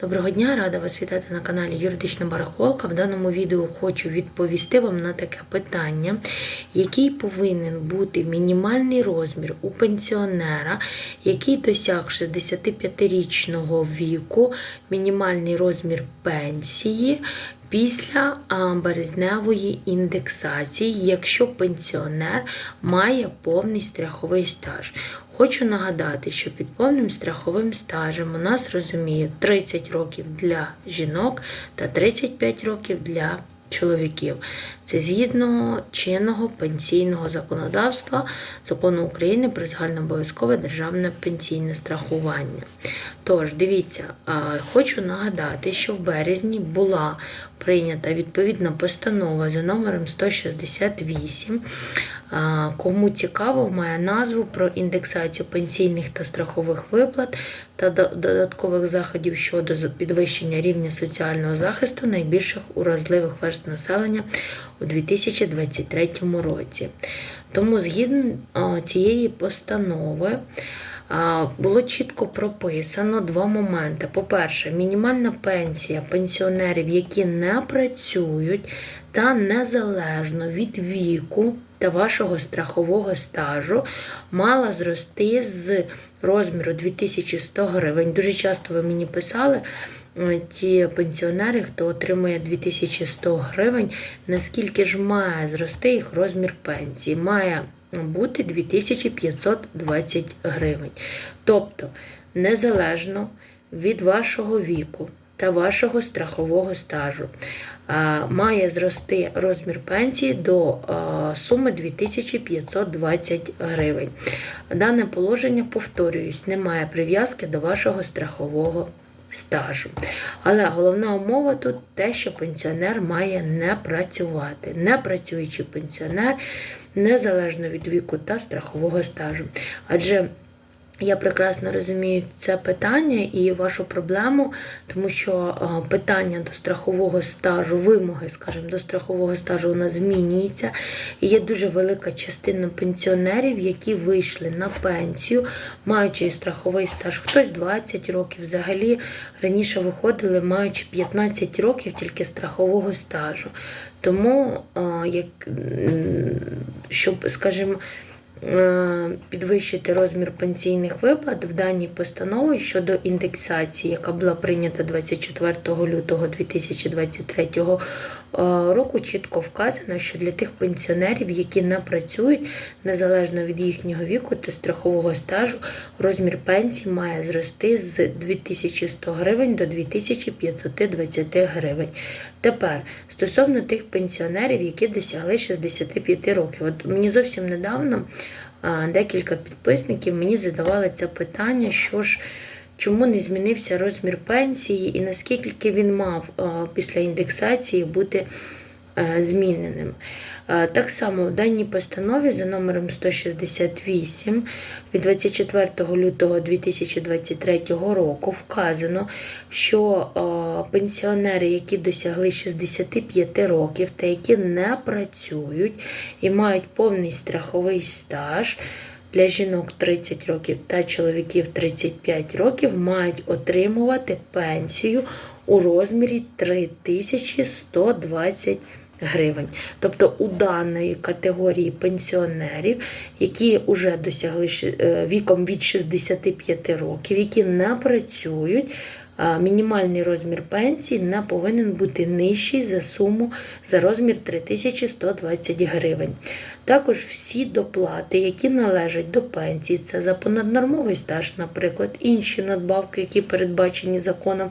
Доброго дня, рада вас вітати на каналі Юридична Барахолка. В даному відео хочу відповісти вам на таке питання, який повинен бути мінімальний розмір у пенсіонера, який досяг 65-річного віку, мінімальний розмір пенсії. Після березневої індексації, якщо пенсіонер має повний страховий стаж. Хочу нагадати, що під повним страховим стажем у нас розуміють 30 років для жінок та 35 років для чоловіків. Це згідно чинного пенсійного законодавства закону України про загальнообов'язкове державне пенсійне страхування. Тож, дивіться, хочу нагадати, що в березні була прийнята відповідна постанова за номером 168. Кому цікаво, має назву про індексацію пенсійних та страхових виплат та додаткових заходів щодо підвищення рівня соціального захисту найбільших уразливих верст населення у 2023 році. Тому згідно цієї постанови. Було чітко прописано два моменти. По-перше, мінімальна пенсія пенсіонерів, які не працюють та незалежно від віку та вашого страхового стажу, мала зрости з розміру 2100 гривень. Дуже часто ви мені писали. Е, Ті пенсіонери, хто отримує 2100 гривень, наскільки ж має зрости їх розмір пенсії? Має бути 2520 гривень. Тобто, незалежно від вашого віку та вашого страхового стажу, має зрости розмір пенсії до суми 2520 гривень. Дане положення, повторююсь, не має прив'язки до вашого страхового стажу. Але головна умова тут те, що пенсіонер має не працювати. Не працюючий пенсіонер незалежно від віку та страхового стажу. Адже я прекрасно розумію це питання і вашу проблему, тому що питання до страхового стажу, вимоги, скажімо, до страхового стажу у нас змінюються. І є дуже велика частина пенсіонерів, які вийшли на пенсію, маючи страховий стаж. Хтось 20 років, взагалі раніше виходили, маючи 15 років тільки страхового стажу. Тому, як, щоб, скажімо, підвищити розмір пенсійних виплат в даній постанові щодо індексації, яка була прийнята 24 лютого 2023 е, року, чітко вказано, що для тих пенсіонерів, які не працюють незалежно від їхнього віку та страхового стажу, розмір пенсії має зрости з 2100 гривень до 2520 гривень. Тепер стосовно тих пенсіонерів, які досягли 65 років, от мені зовсім недавно декілька підписників мені задавали це питання, що ж. Чому не змінився розмір пенсії і наскільки він мав після індексації бути е, зміненим? Е, Так само в даній постанові за номером 168 від 24 лютого 2023 року вказано, що е, пенсіонери, які досягли 65 років та які не працюють і мають повний страховий стаж, для жінок 30 років та чоловіків 35 років мають отримувати пенсію у розмірі 3120 гривень. Тобто у даної категорії пенсіонерів, які вже досягли е, віком від 65 років, які не працюють, мінімальний розмір пенсії не повинен бути нижчий за суму за розмір 3120 гривень. Також всі доплати, які належать до пенсії, це за понаднормовий стаж, наприклад, інші надбавки, які передбачені законом,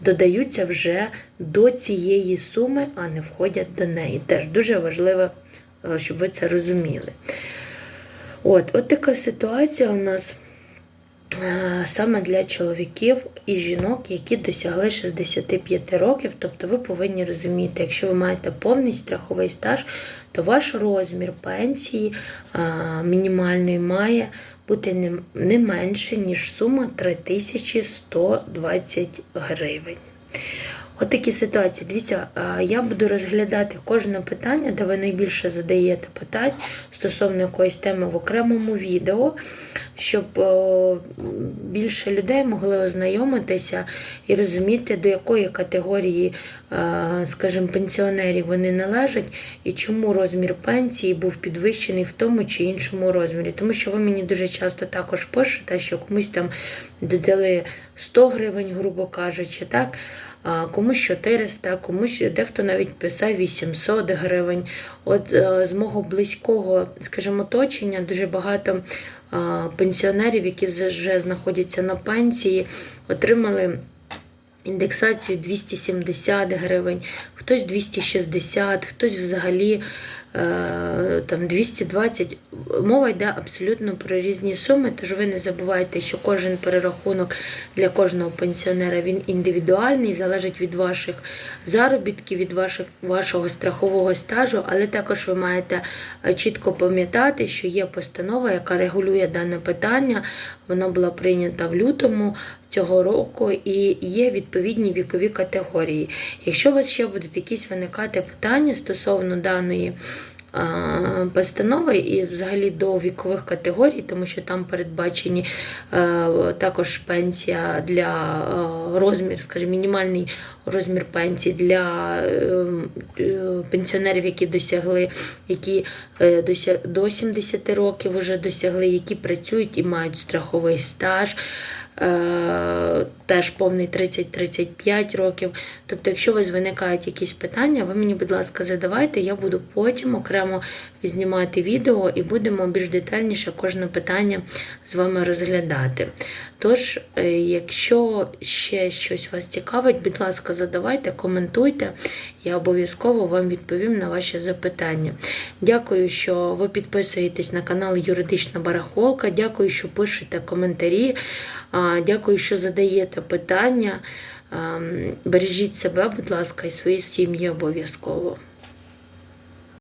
додаються вже до цієї суми, а не входять до неї. Теж дуже важливо, е, щоб ви це розуміли. От, от така ситуація у нас саме для чоловіків і жінок, які досягли 65 років. Тобто ви повинні розуміти, якщо ви маєте повний страховий стаж, то ваш розмір пенсії е, мінімальної має бути не менше, ніж сума 3120 гривень. От такі ситуації. Дивіться, я буду розглядати кожне питання, де ви найбільше задаєте питань стосовно якоїсь теми в окремому відео, щоб більше людей могли ознайомитися і розуміти, до якої категорії, скажімо, пенсіонерів вони належать і чому розмір пенсії був підвищений в тому чи іншому розмірі. Тому що ви мені дуже часто також пишете, що комусь там додали 100 гривень, грубо кажучи, так. Комусь 400, комусь дехто навіть писав 800 гривень. От е, з мого близького, скажімо, оточення дуже багато пенсіонерів, які вже знаходяться на пенсії, отримали індексацію 270 гривень, хтось 260, хтось взагалі там 220. Мова йде абсолютно про різні суми, тож ви не забувайте, що кожен перерахунок для кожного пенсіонера він індивідуальний, залежить від ваших заробітків, від ваших, вашого страхового стажу, але також ви маєте е, чітко пам'ятати, що є постанова, яка регулює дане питання. Вона була прийнята в лютому цього року і є відповідні вікові категорії. Якщо у вас ще будуть якісь виникати питання стосовно даної постанови і взагалі до вікових категорій, тому що там передбачені е, також пенсія для е, розмір, скажімо, мінімальний розмір пенсії для е, пенсіонерів, які досягли, які до 70 років вже досягли, які працюють і мають страховий стаж. Теж повний 30-35 років. Тобто, якщо у вас виникають якісь питання, ви мені, будь ласка, задавайте, я буду потім окремо знімати відео і будемо більш детальніше кожне питання з вами розглядати. Тож, е, якщо ще щось вас цікавить, будь ласка, задавайте, коментуйте, я обов'язково вам відповім на ваші запитання. Дякую, що ви підписуєтесь на канал Юридична Барахолка. Дякую, що пишете коментарі. Дякую, що задаєте питання. Бережіть себе, будь ласка, і свої сім'ї обов'язково.